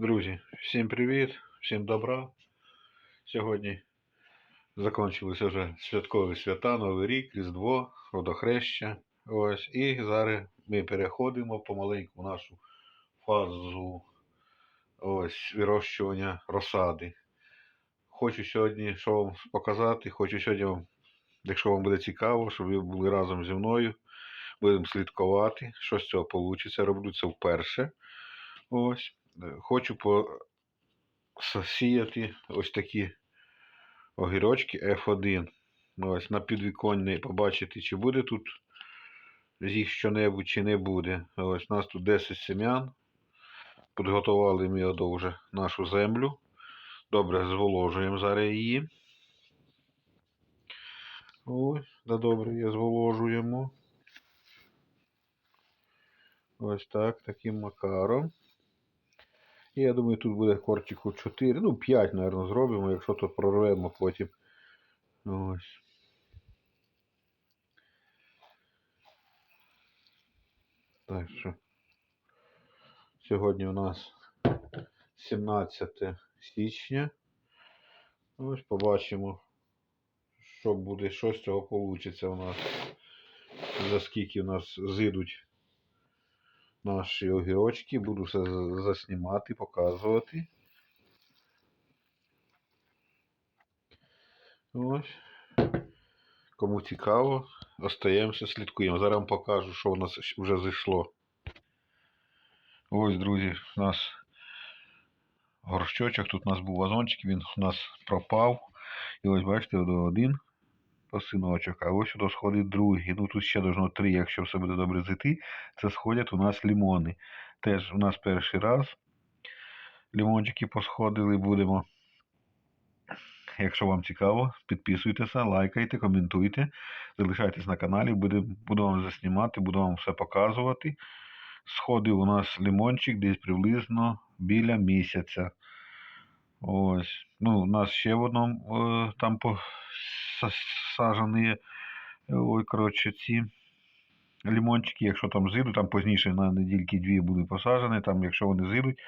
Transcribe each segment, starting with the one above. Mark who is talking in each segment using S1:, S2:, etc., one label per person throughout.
S1: Друзі, всім привіт, всім добра. Сьогодні закінчилися вже святкові свята, Новий рік, Різдво, Водохреща. Ось. І зараз ми переходимо помаленьку в нашу фазу ось, вирощування розсади. Хочу сьогодні що вам показати, хочу сьогодні вам, якщо вам буде цікаво, щоб ви були разом зі мною. Будемо слідкувати, що з цього вийде. Роблю це вперше. Ось. Хочу посіяти ось такі огірочки F1. Ось на підвіконні побачити, чи буде тут з їх що-небудь, чи не буде. Ось у нас тут 10 семян. Підготували ми ото вже нашу землю. Добре, зволожуємо зараз її. Ось, да добре, її зволожуємо. Ось так, таким макаром. І я думаю, тут буде кортику 4, ну 5, мабуть, зробимо, якщо то прорвемо потім. Ось. Так що. Сьогодні у нас 17 січня. Ось побачимо, що буде, що з цього вийде у нас. За скільки у нас зійдуть наші огірочки. Буду все заснімати, показувати. Ось. Кому цікаво, остаємося, слідкуємо. Зараз вам покажу, що у нас вже зайшло. Ось, друзі, у нас горщочок. Тут у нас був вазончик, він у нас пропав. І ось бачите, один посиночок, а ось сюди сходить другий. Ну тут ще должно три, якщо все буде добре зайти. Це сходять у нас лімони. Теж у нас перший раз. Лімончики посходили, будемо. Якщо вам цікаво, підписуйтеся, лайкайте, коментуйте, залишайтесь на каналі, буду, буду вам заснімати, буду вам все показувати. Сходив у нас лимончик десь приблизно біля місяця. Ось. Ну, у нас ще в одному е, там посаджені, ой, коротше, ці лимончики. Якщо там зійдуть, там пізніше на недільки дві були посаджені, там, якщо вони зійдуть,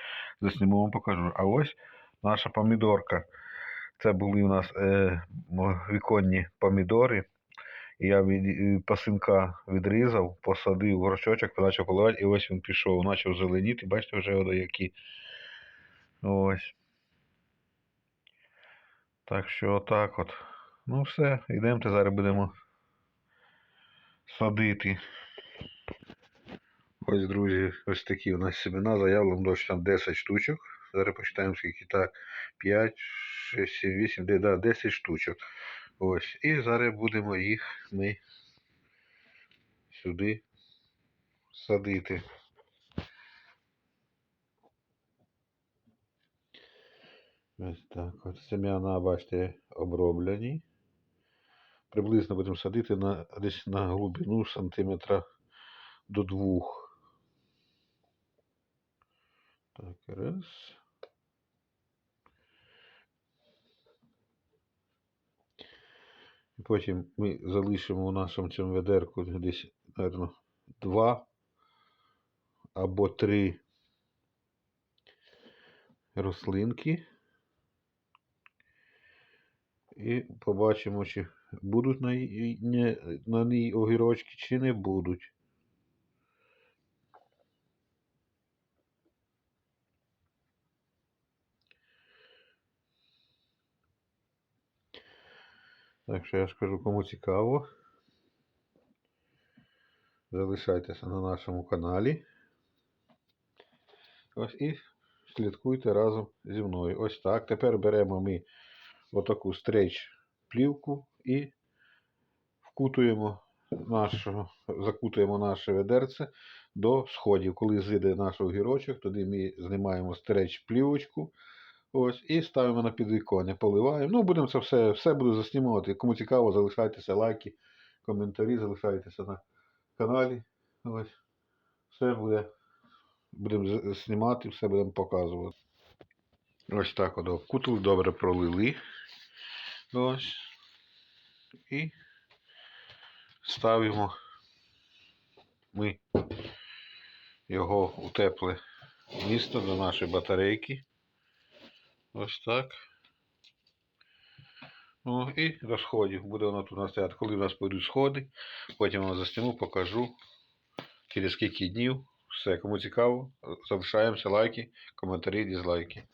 S1: засніму вам покажу. А ось наша помідорка. Це були у нас е, віконні помідори. Я від е, пасинка відрізав, посадив в горщочок, почав поливати, і ось він пішов, почав зеленіти. Бачите, вже воно які. Ось. Так що отак от. Ну все, йдемте, зараз будемо садити. Ось, друзі, ось такі у нас семена, заявлено дощ там 10 штучок. Зараз почитаємо скільки так. 5, 6, 7, 8, 9, да, 10 штучок. Ось. І зараз будемо їх ми сюди садити. Ось так от. Сем'яна, бачите, оброблені. Приблизно будемо садити на, десь на глибину сантиметра до двох. Так, раз. Потім ми залишимо у нашому цьому ведерку десь, мабуть, два або три рослинки. І побачимо, чи будуть на, не, на ній огірочки, чи не будуть. Так що я скажу, кому цікаво. Залишайтеся на нашому каналі. Ось і слідкуйте разом зі мною. Ось так. Тепер беремо ми отаку стрейч плівку і вкутуємо нашого, закутуємо наше ведерце до сходів. Коли зійде наш огірочок, тоді ми знімаємо стрейч плівочку. Ось, і ставимо на підвіконня, поливаємо. Ну, будемо це все, все буду заснімувати. Кому цікаво, залишайтеся лайки, коментарі, залишайтеся на каналі. Ось. Все буде. Будемо знімати, все будемо показувати. Ось так от вкутили, добре пролили. Ось. І ставимо ми його у тепле місто до нашої батарейки. Ось так. Ну і розходів. Буде воно тут у нас стояти. Коли у нас пойдуть сходи, потім вам засніму, покажу. Через скільки днів. Все, кому цікаво, залишаємося лайки, коментарі, дізлайки.